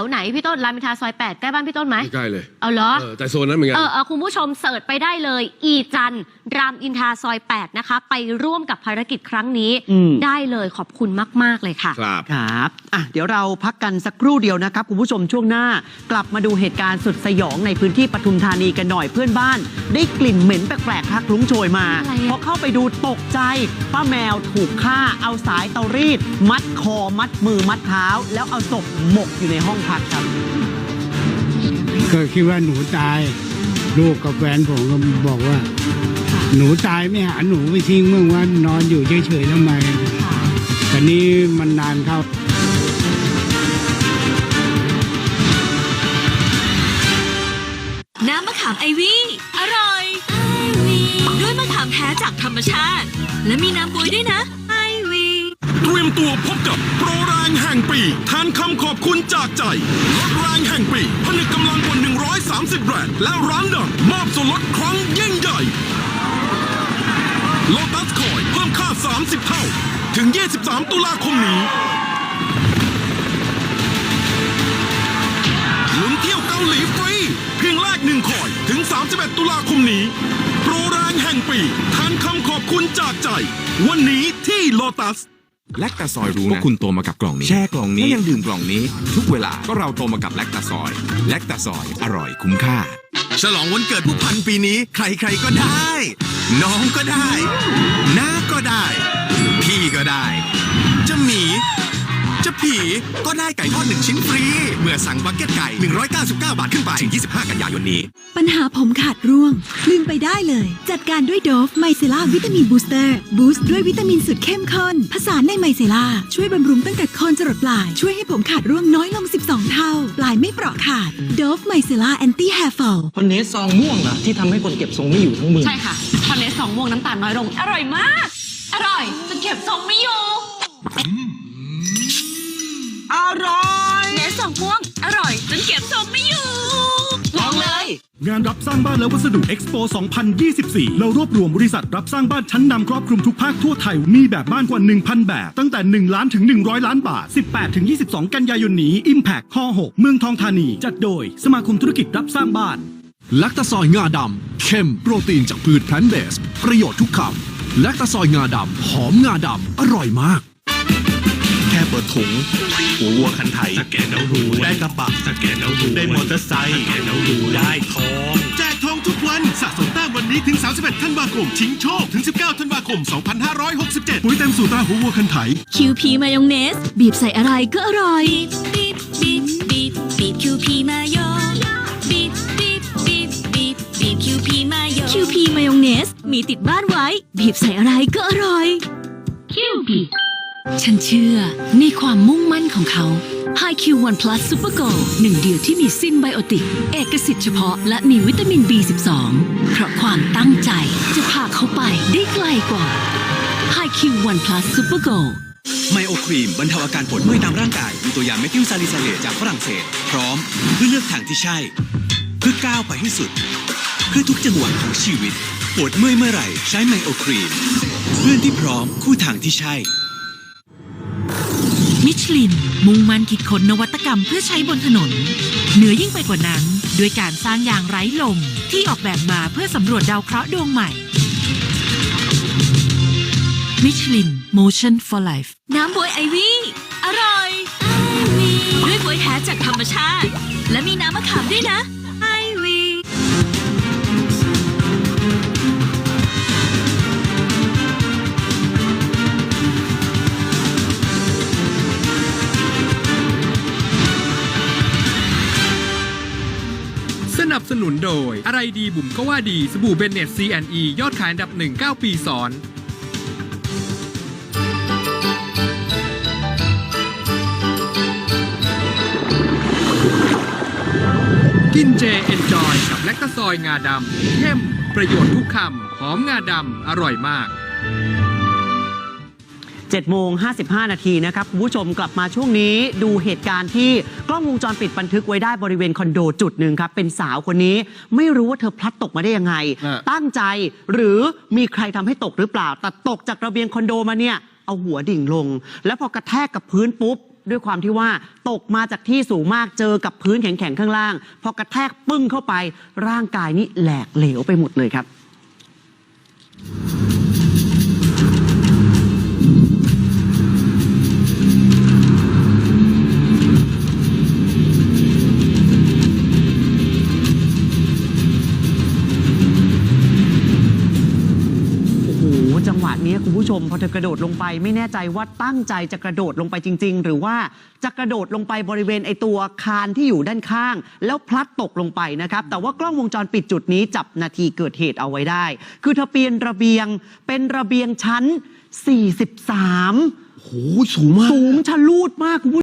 วไหนพี่ต้นรามอินทราซอย 8 ใกล้บ้านพี่ต้นไหมไม่ใกล้เลย เอาเหรอเออแต่โซนนั้นเหมือนกันเออเออคุณผู้ชมเสิร์ชไปได้เลย อีจันทร์รามอินทราซอย 8 นะคะ ไปร่วมกับภารกิจครั้งนี้อืม ได้เลยขอบคุณมาก ๆ เลยค่ะ ครับ ครับอะเดี๋ยวเราพักกันสักครู่เดียวนะครับ คุณผู้ชมช่วงหน้า กลับมาดูเหตุการณ์สุดสยองในพื้นที่ปทุมธานีกันหน่อยเพื่อนบ้าน ได้กลิ่นเหม็นแปลกๆทักลุ้งโชยมาอะไรอะ พอเข้าไปดูตกใจ ป้าแมวถูกฆ่าเอาสายเตารีด มัดคอมัดมือมัดเท้า แล้วเอาศพหมกอยู่ในห้องพักครับ ก็คิดว่าหนูตาย ลูกกับแฟนผมก็บอกว่า หนูตายไม่หาหนูไปทิ้งเมื่อว่านอนอยู่เฉยๆทำไมแต่นี้มันนานเข้าน้ำมะขามไอวี่อร่อยด้วยมะขามแท้จากธรรมชาติ และมีน้ำบวยด้วยนะไอวี่ เตรียมตัวพบกับโปรแรงแห่งปีแทนคำขอบคุณจากใจลดแรงแห่งปีผนึกกำลังกว่า130 แบรนด์และร้านดังมอบส่วนลดครั้งยิ่งใหญ่โลตัสคอยเพิ่มค่า 30 เท่า ถึง 23 ตุลาคมนี้ลุ้นเที่ยวเกาหลีฟรี เพียงแรกหนึ่งคอยถึง 31 ตุลาคมนี้ โปรแรงแห่งปีแทนคำขอบคุณจากใจ วันนี้ที่โลตัส แลคตาซอยรู้นะว่าคุณโตมากับกล่องนี้แช่กล่องนี้และยังดื่มกล่องนี้ ทุกเวลาก็เราโตมากับแลคตาซอยแลคตาซอยอร่อยคุ้มค่า ฉลองวันเกิดผู้พันปีนี้ ใครๆก็ได้ น้องก็ได้น้าก็ได้ พี่ก็ได้ จะหมี จะผี ก็ได้ไก่ทอดหนึ่งชิ้นฟรี เมื่อสั่งบักเก็ตไก่ 199 บาทขึ้นไป ถึง 25 กันยายนนี้ ปัญหาผมขาดร่วง ลืมไปได้เลย จัดการด้วยโดฟไมเซล่าวิตามินบูสเตอร์ บูสต์ด้วยวิตามินสุดเข้มข้นผสานในไมเซล่าช่วยบำรุงตั้งแต่โคนจรดปลาย ช่วยให้ผมขาดร่วงน้อยลง 12 เท่า ปลายไม่เปราะขาดโดฟไมเซล่าแอนตี้แฮร์ฟอลคอนเนสซองม่วงเหรอที่ทำให้คนเก็บทรงไม่อยู่ทั้งมือใช่ค่ะคอนเนสสองม่วงน้ำตาลน้อยลง อร่อยมาก อร่อยจนเก็บทรงไม่อยู่ อร่อยเนสสองม่วง อร่อยจนเก็บทรงไม่อยู่ลองเลย งานรับสร้างบ้านและวัสดุเอ็กซ์โป2024 เรารวบรวมบริษัทรับสร้างบ้านชั้นนำครอบคลุมทุกภาคทั่วไทย มีแบบบ้านกว่า 1,000 แบบ ตั้งแต่ 1 ล้านถึง 100 ล้านบาท 18 ถึง 22 กันยายนนี้ Impact ข้อ 6 เมืองทองธานี จัดโดย สมาคมธุรกิจรับสร้างบ้านแลคตาซอยงาดำเข้มโปรตีนจากพืชแพลนต์เบสประโยชน์ทุกคำแลคตาซอยงาดำหอมงาดำอร่อยมากแค่ เปิดถุงหัววัวคันไถสแกนเอารูได้กระบะสแกนเอารูได้มอเตอร์ไซค์สแกนเอารูได้ทองแจกทองทุกวันสะสมแต้มวันนี้ถึง 31 ธันวาคมชิงโชคถึง 19 ธันวาคม 2567 ปุ๋ยเต็มสูตราหัววัวคันไถคิวพีมายองเนส บีบใส่อะไรก็อร่อยบีบบีบบีบบีบคิวพีมายองบีบบีบบีบบีบบีบคิวพีมายองคิวพีมายองเนส มีติดบ้านไว้ บีบใส่อะไรก็อร่อยคิวพี ฉันเชื่อในความมุ่งมั่นของเขา High Q One Plus Super Go หนึ่งเดียวที่มีซินไบโอติก เอกสิทธิ์เฉพาะและมีวิตามิน B12 เพราะความตั้งใจจะพาเขาไปได้ไกลกว่า High Q One Plus Super Go ไมโอครีมบรรเทาอาการปวดเมื่อยตามร่างกายมีตัวยาเมทิลซาลิซาเลตจากฝรั่งเศส พร้อมเพื่อเลือกทางที่ใช่ เพื่อก้าวไปให้สุด เพื่อทุกจังหวะของชีวิต ปวดเมื่อยเมื่อไหร่ ใช้ไมโอครีมเพื่อนที่พร้อมคู่ทางที่ใช่ มิชลิน มุ่งมั่นคิดค้นนวัตกรรมเพื่อใช้บนถนน เหนือยิ่งไปกว่านั้น ด้วยการสร้างยางไร้ลม ที่ออกแบบมาเพื่อสำรวจดาวเคราะห์ดวงใหม่มิชลิน Motion for Life น้ำบวยไอวี่ อร่อย ด้วยบวยแท้จากธรรมชาติ และมีน้ำมะขามด้วยนะ สนับสนุนโดย อะไรดีบุ๋มก็ว่าดี สบู่เบนเน็ต C&E ยอดขายอันดับหนึ่ง9ปีซ้อน กินเจเอนจอยกับแลคตาซอยงาดำเข้มประโยชน์ทุกคำ หอมงาดำ อร่อยมาก 7โมง55 นาทีนะครับคุณผู้ชมกลับมาช่วงนี้ดูเหตุการณ์ที่กล้องวงจรปิดบันทึกไว้ได้บริเวณคอนโดจุดหนึ่งครับ เป็นสาวคนนี้ไม่รู้ว่าเธอพลัดตกมาได้ยังไงฮะตั้งใจหรือมีใครทำให้ตกหรือเปล่า แต่ตกจากระเบียงคอนโดมาเนี่ย เอาหัวดิ่งลง แล้วพอกระแทกกับพื้นปุ๊บด้วยความที่ว่าตกมาจากที่สูงมากเจอกับพื้นแข็งๆข้างล่าง พอกระแทกปึ้งเข้าไปร่างกายนี่แหลกเหลวไปหมดเลยครับ วะเนี้ยคุณผู้ชมพอเธอกระโดดลงไป ไม่แน่ใจว่าตั้งใจจะกระโดดลงไปจริง ๆ หรือว่าจะกระโดดลงไปบริเวณไอตัวคานที่อยู่ด้านข้าง แล้วพลัดตกลงไปนะครับ แต่ว่ากล้องวงจรปิดจุดนี้จับนาทีเกิดเหตุเอาไว้ได้ คือเธอปีนระเบียงเป็นระเบียงชั้น 43โอ้โหสูงมาก สูงชะลูดมากคุณผู้